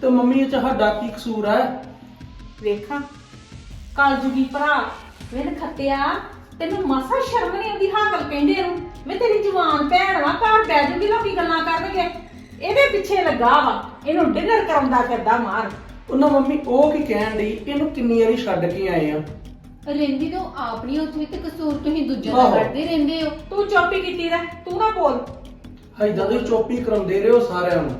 ਤੇ ਮੰਮੀ ਇਹ ਚ ਸਾਡਾ ਕੀ ਕਸੂਰ ਹੈ ਵੇਖਾਂ ਕਾਲਜੁਗੀ ਭਰਾ ਵੇਖ ਖੱਤਿਆ ਤੈਨੂੰ ਮਾਸਾ ਸ਼ਰਮ ਨਹੀਂ ਆਉਂਦੀ ਹਾਕਲ ਕਹਿੰਦੇ ਨੂੰ ਮੈਂ ਤੇਰੀ ਜਵਾਨ ਭੈਣ ਵਾ ਘਰ ਬਹਿ ਜੂਗੀ ਲੋਕੀ ਗੱਲਾਂ ਕਰਨਗੇ। ਇਹਦੇ ਪਿੱਛੇ ਲੱਗਾ ਵਾ ਇਹਨੂੰ ਡਿਨਰ ਕਰਾਉਂਦਾ ਫਿਰਦਾ ਮਾਰ। ਉਹਨਾਂ ਮੰਮੀ ਉਹ ਕੀ ਕਹਿਣ ਡਈ? ਇਹਨੂੰ ਕਿੰਨੀ ਵਾਰੀ ਛੱਡ ਕੇ ਆਏ ਆ? ਰਹਿੰਦੀ ਤਾਂ ਆਪ ਨਹੀਂ ਉੱਥੇ ਤੇ ਕਸੂਰ ਤੁਸੀਂ ਦੂਜਿਆਂ ਦਾ ਆਹੋ। ਕੱਢਦੇ ਰਹਿੰਦੇ ਹੋ। ਤੂੰ ਚੁੱਪੀ ਕੀਤੀ ਰਹਿ ਤੂੰ ਨਾ ਬੋਲ। ਹੈਦਾਂ ਦੀ ਚੋਪੀ ਕਰਾਉਂਦੇ ਰਹੋ ਸਾਰਿਆਂ ਨੂੰ।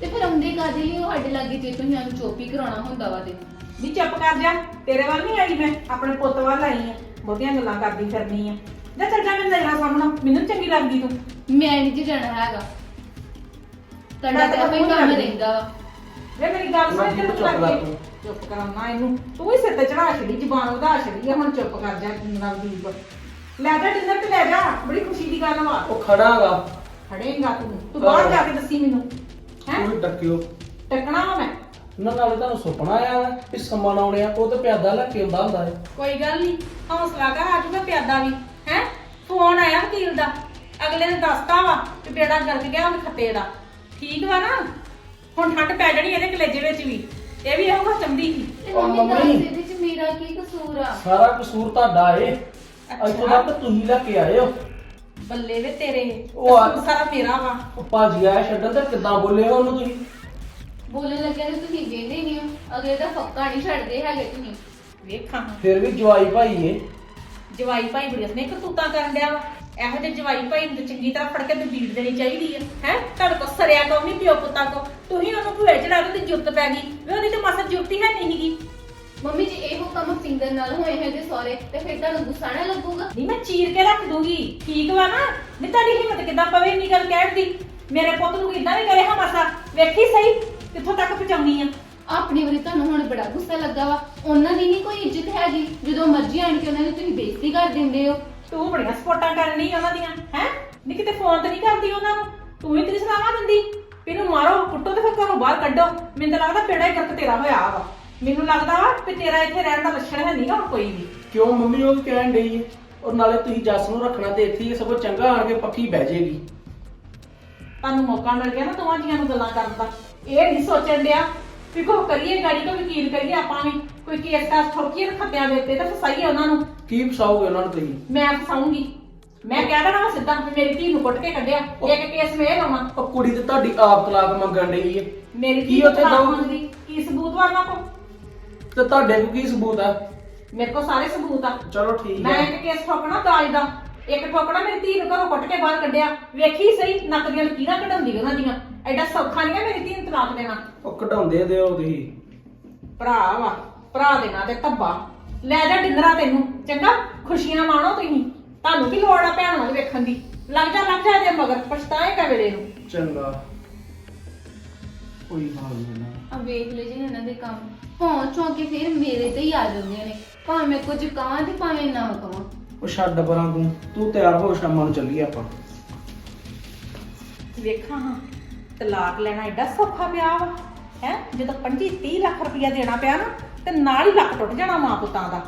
ਤੇ ਫਿਰ ਆਉਂਦੇ ਕਾਦੇ ਲਈ ਉਹ ਸਾਡੇ ਲਾਗੇ ਜੇ ਤੁਸੀਂ ਸਾਨੂੰ ਚੋਪੀ ਕਰਾਉਣਾ ਹੁੰਦਾ ਵਾ ਤੇ। ਨੀ ਚੁੱਪ ਕਰ ਜਾ ਤੇਰੇ ਵੱਲ ਨਹੀਂ ਆਈ ਮੈਂ ਆਪਣੇ ਪੁੱਤ ਵੱਲ ਆਈ ਆ ਬਹੁਤੀਆਂ ਗੱਲਾਂ ਕਰਦੀ ਫਿਰਨੀ ਆ। ਜਾ ਚੱਲ ਜਾ ਮੈਂ ਨਜ਼ਰਾਂ ਸਾਹਮਣਾ ਮੈਨੂੰ ਨੀ ਚੰਗੀ ਲੱਗਦੀ ਤੂੰ। ਮੈਂ ਨਹੀਂ ਜੀ ਜਾਣਾ ਹੈਗਾ। ਤੁਹਾਡਾ ਮੈਂ ਤਾਂ ਤਾਂ ਕੋਈ ਆਪਣੀ ਕੰਮ ਕਰਦੀ। ਰਹਿੰਦਾ ਵਾ। ਵੇ ਮੇਰੀ ਗੱਲ ਮੈਂ ਸੁਣ ਕੀ ਤੈਨੂੰ ਚੁੱਪ ਕਰ ਲੱਗੇ ਤੂੰ? ਚੁੱਪ ਕਰਾਉਣਾ ਇਹਨੂੰ। ਤੂੰ ਹੀ ਸਿਰ ਤੇ ਚੜਾ ਛੜੀ ਜ਼ਬਾਨ ਵਧਾ ਛੜੀ ਆ ਹੁਣ ਚੁੱਪ ਕਰ ਜਾ ਨਵਦੀਪ ਲੈ ਜਾ ਡਿਨਰ ਤੇ ਲੈ ਜਾ ਬੜੀ ਖੁਸ਼ੀ ਦੀ ਗੱਲ ਵਾ। ਉਹ ਖੜਾਗਾ ਖੜੇਗਾ ਤੂੰ ਤੂੰ ਬਾਹਰ ਜਾ ਕੇ ਦੱਸੀ ਮੈਨੂੰ ਹੈ? ਕੋਈ ਡੱਕਿਓ। ਟੱਕਣਾ ਵਾ ਮੈਂ। ਨਾ ਨਾਲੇ ਤੁਹਾਨੂੰ ਸੁਪਨਾ ਆਇਆ ਵਾ ਕਿ ਸਮਾਨ ਆਉਣੇ ਆ ਉਹ ਤੇ ਪਿਆਦਾ ਲੈ ਕੇ ਆਉਂਦਾ ਹੁੰਦਾ ਹੈ ਕੋਈ ਗੱਲ ਨਹੀਂ ਹੌਸਲਾ ਕਰ ਮੈਂ ਪਿਆਦਾ ਵੀ ਹੈ? ਫੋਨ ਆਇਆ ਵਕੀਲ ਦਾ ਅਗਲੇ ਨੇ ਦੱਸਤਾ ਵਾ ਕਿ ਬੇੜਾ ਗਰਕ ਗਿਆ ਉਹ ਖੱਤੇ ਦਾ ਠੀਕ ਵਾ ਨਾ? ਹੁਣ ਠੰਡ ਪੈ ਜਾਣੀ ਇਹਦੇ ਕਲੇਜੇ ਵਿੱਚ ਵੀ। ਇਹ ਵੀ ਇਹੋ ਚਾਹੁੰਦੀ ਸੀ ਤੇ ਉਹ ਮੰਮੀ। ਦੱਸ ਮੰਮੀ। ਇਹਦੇ ਚ ਮੇਰਾ ਕੀ ਕਸੂਰ ਆ? ਸਾਰਾ ਕਸੂਰ ਤੁਹਾਡਾ ਏ। ਇੱਥੋਂ ਤੱਕ ਤੁਸੀਂ ਲੈ ਕੇ ਆਏ ਹੋ। ਬੱਲੇ ਵੇ ਤੇਰੇ। ਉਹ ਆ- ਕਸੂਰ ਸਾਰਾ ਮੇਰਾ ਵਾ। ਉਹ ਭਾਜੀ ਆਇਆ ਛੱਡਣ ਤੇ ਕਿੱਦਾਂ ਬੋਲੇ ਹੋ ਉਹਨੂੰ ਤੁਸੀਂ? ਬੋਲਣ ਲੱਗਿਆ ਤੇ ਤੁਸੀਂ ਵੇਂਦੇ ਨਹੀਂ ਹੋ। ਅਗਲੇ ਦਾ ਫੱਕਾ ਨਹੀਂ ਛੱਡਦੇ ਹੈਗੇ ਤੁਸੀਂ। ਵੇਖਾਂ। ਫਿਰ ਵੀ ਜਵਾਈ ਭਾਈ ਏ। ਜਵਾਈ ਭਾਈ ਬੜੀ ਨੇ ਕਰਤੂਤਾਂ ਕਰਨ ਡਿਆ ਵਾ। ਇਹੋ ਜਿਹੇ ਜਵਾਈ ਭਾਈ ਨੂੰ ਚੰਗੀ ਤਰ੍ਹਾਂ ਫੜ ਕੇ ਤੇ ਬੀੜ ਦੇਣੀ ਚਾਹੀਦੀ ਹੈ ਹੈ? ਤੁਹਾਡੇ ਕੋ ਸਰਿਆ ਕੋ ਨਹੀਂ ਪਿਓ ਪੁੱਤਾਂ ਕੋ। ਤੁਸੀਂ ਉਹਨੂੰ ਭੂਏ ਚੜਾ ਕੇ ਤੇ ਜੁੱਤ ਪੈ ਗਈ। ਵੀ ਉਹਦੀ ਤਾਂ ਮਸਾ ਜੁੱਤੀ ਹੈ ਨਹੀਂ ਗੀ ਮੰਮੀ ਜੀ ਇਹੋ ਕੰਮ ਪਿੰਦਰ ਨਾਲ ਹੋਏ ਹੈਗੇ ਸਹੁਰੇ ਤੇ ਫਿਰ ਤੁਹਾਨੂੰ ਗੁੱਸਾ ਨਾ ਲੱਗੂਗਾ। ਨਹੀਂ ਮੈਂ ਚੀਰ ਕੇ ਰੱਖ ਦੂੰਗੀ। ਠੀਕ ਵਾ ਨਾ? ਨਹੀਂ ਤੁਹਾਡੀ ਹਿੰਮਤ ਕਿੱਦਾਂ ਪਵੇ ਇੰਨੀ ਗੱਲ ਕਹਿਣ ਦੀ? ਮੇਰੇ ਪੁੱਤ ਨੂੰ ਇਦਾਂ ਵੀ ਕਰੇ ਹਾਂ ਮਸਾ ਵੇਖੀ ਸਹੀ ਕਿੱਥੋਂ ਤੱਕ ਪਹੁੰਚਾਉਣੀ ਆ? ਆਪਣੀ ਵਾਰੀ ਤੁਹਾਨੂੰ ਹੁਣ ਬੜਾ ਗੁੱਸਾ ਲੱਗਾ ਵਾ। ਉਹਨਾਂ ਦੀ ਨਹੀਂ ਕੋਈ ਇੱਜ਼ਤ ਹੈਗੀ। ਜਦੋਂ ਮਰਜ਼ੀ ਆਣ ਕੇ ਉਹਨਾਂ ਦੀ ਤੁਸੀਂ ਬੇਇੱਜ਼ਤੀ ਕਰ ਦਿੰਦੇ ਹੋ। ਤੂੰ ਬੜੀਆਂ ਸਪੋਰਟਾਂ ਕਰਨੀ ਉਹਨਾਂ ਦੀਆਂ ਹੈ? ਨਹੀਂ ਕਿਤੇ ਫੋਨ ਤੇ ਨਹੀਂ ਕਰਦੀ ਉਹਨਾਂ ਨੂੰ। ਤੂੰ ਹੀ ਤੇਰੀ ਸਲਾਹਾਂ ਦਿੰਦੀ। ਵੀ ਇਹਨੂੰ ਮਾਰੋ ਕੁੱਟੋ ਤੇ ਫਿਰ ਘਰੋਂ ਬਾਹਰ ਕੱਢੋ। ਮੈਨੂੰ ਤਾਂ ਲੱਗਦਾ ਬੇੜਾ ਹੀ ਗਰਕ ਤੇਰਾ ਹੋਇਆ ਵਾ। ਮੈਨੂੰ ਲੱਗਦਾ ਵਾ ਕਿ ਤੇਰਾ ਇੱਥੇ ਰਹਿਣ ਦਾ ਲੱਛਣ ਹੈ ਨਹੀਂਗਾ ਕੋਈ ਵੀ। ਕਿਉਂ ਮੰਮੀ ਉਹ ਕਹਿਣ ਡਈ ਏ? ਔਰ ਨਾਲੇ ਤੁਸੀਂ ਜੱਸ ਨੂੰ ਰੱਖਣਾ ਤੇ ਇੱਥੇ ਹੀ ਸਗੋਂ ਚੰਗਾ ਆਣ ਕੇ ਪੱਕੀ ਬਹਿ ਜਾਏਗੀ ਤੁਹਾਨੂੰ ਮੌਕਾ ਮਿਲ ਗਿਆ ਨਾ ਦੋਵਾਂ ਜੀਆਂ ਨੂੰ ਗੱਲਾਂ ਕਰਨ ਦਾ। ਇਹ ਨਹੀਂ ਸੋਚਣ ਡਿਆ ਵੀ ਕੋ ਕਰੀਏ ਗਾੜੀ ਕੋ ਵਕੀਲ ਕਰੀਏ ਆਪਾਂ ਵੀ ਕੋਈ ਕੇਸ ਕਾਸ ਠੋਕੀਏ ਖੱਤਿਆਂ ਦੇ ਉੱਤੇ ਤਾਂ ਫਸਾਈਏ ਉਹਨਾਂ ਨੂੰ। ਕੀ ਫਸਾਓਗੇ ਉਹਨਾਂ ਨੂੰ ਤੁਸੀਂ? ਮੈਂ ਫਸਾਉਂਗੀ। ਮੈਂ ਕਹਿ ਦੇਣਾ ਵਾ ਸਿੱਧਾ ਵੀ ਮੇਰੀ ਧੀ ਨੂੰ ਕੁੱਟ ਕੇ ਕੱਢਿਆ ਇੱਕ ਕੇਸ ਮੈਂ ਇਹ ਲਵਾਂ। ਉਹ ਕੁੜੀ ਤੇ ਤੁਹਾਡੀ ਆਪ ਤਲਾਕ ਮੰਗਣ ਡਈ ਏ। ਮੇਰੀ ਕੀ ਉੱਥੇ ਦਊ? ਮੰਗਦੀ? ਕੀ ਸਬੂਤ ਵਾ ਉਹਨਾਂ ਕੋਲ? ਤੇ ਤੁਹਾਡੇ ਕੋਲ ਕੀ ਸਬੂਤ ਆ? ਮੇਰੇ ਕੋਲ ਸਾਰੇ ਸਬੂਤ ਆ। ਚਲੋ ਠੀਕ ਮੈਂ ਹੈ ਇੱਕ ਕੇਸ ਠੋਕਣਾ ਦਾਜ ਦਾ। ਇੱਕ ਠੋਕਣਾ ਮੇਰੀ ਧੀ ਨੂੰ ਘਰੋਂ ਕੁੱਟ ਕੇ ਬਾਹਰ ਕੱਢਿਆ। ਵੇਖੀ ਸਹੀ ਨੱਕ ਦੀਆਂ ਲਕੀਰਾਂ ਕਢਾਉਂਦੀ ਉਹਨਾਂ ਦੀਆਂ। ਐਡਾ ਸੌਖਾ ਨਹੀਂ ਮੇਰੀ ਧੀ ਨੂੰ ਤਲਾਕ ਦੇਣਾ। ਉਹ ਕਢਾਉਂਦੇ ਦਿਓ ਤੁਸੀਂ। ਭਰਾ ਵਾ ਭਰਾ ਦੇ ਨਾਂ ਤੇ ਧੱਬਾ। ਲੈ ਜਾ ਡਿੰਗਰਾ ਤੈਨੂੰ ਚੰਗਾ? ਖੁਸ਼ੀਆਂ ਮਾਣੋ ਤੁਸੀਂ। ਤੁਹਾਨੂੰ ਕੀ ਲੋੜ ਆ ਭੈਣਾਂ ਨੂੰ ਵੇਖਣ ਦੀ? ਲੱਗ ਜਾ ਲੱਗ ਜਾ ਇਹਦੇ ਮਗਰ ਪਛਤਾਏਗਾ ਵੇਲੇ ਨੂੰ। ਚੰਗਾ। ਕੋਈ ਹਾਲ ਨਹੀਂ ਨਾ। ਆ ਵੇਖ ਲੈ ਜੀ ਇਹਨਾਂ ਦੇ ਕੰਮ। ਹਾਂ ਚੌਂਕੇ ਫਿਰ ਮੇਰੇ ਤੇ ਹੀ ਆ ਜਾਂਦੇ ਨੇ। ਭਾਵੇਂ ਮੈਂ ਕੁਝ ਕਹਾਂ ਤੇ ਭਾਵੇਂ ਨਾ ਕਹਾਂ। ਉਹ ਛੱਡ ਪਰਾਂ ਤੂੰ। ਤੂੰ ਤਿਆਰ ਹੋ, ਸ਼ਾਮਾਂ ਨੂੰ ਚੱਲੀਏ ਆਪਾਂ। ਵੇਖਾਂ ਹਾਂ, ਤਲਾਕ ਲੈਣਾ ਐਡਾ ਸੌਖਾ ਪਿਆ ਵਾ। ਹੈ ਜਦੋਂ 25 30 ਲੱਖ ਰੁਪਇਆ ਦੇਣਾ ਪਿਆ ਨਾ, ਤੇ ਨਾਲ ਹੀ ਲੱਕ ਟੁੱਟ ਜਾਣਾ ਮਾਂ ਪੁੱਤਾਂ ਦਾ।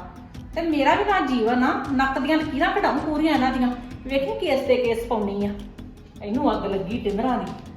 ਤੇ ਮੇਰਾ ਵੀ ਨਾ ਜੀਵਨ ਆ, ਨੱਕ ਦੀਆਂ ਲਕੀਰਾਂ ਕਢਾਉਂ ਪੂਰੀਆਂ ਇਹਨਾਂ ਦੀਆਂ। ਵੇਖੀ ਕੇਸ ਤੇ ਕੇਸ ਪਾਉਣੀ ਆ। ਇਹਨੂੰ ਅੱਗ ਲੱਗੀ ਟਿੰਗਰਾਂ ਦੀ।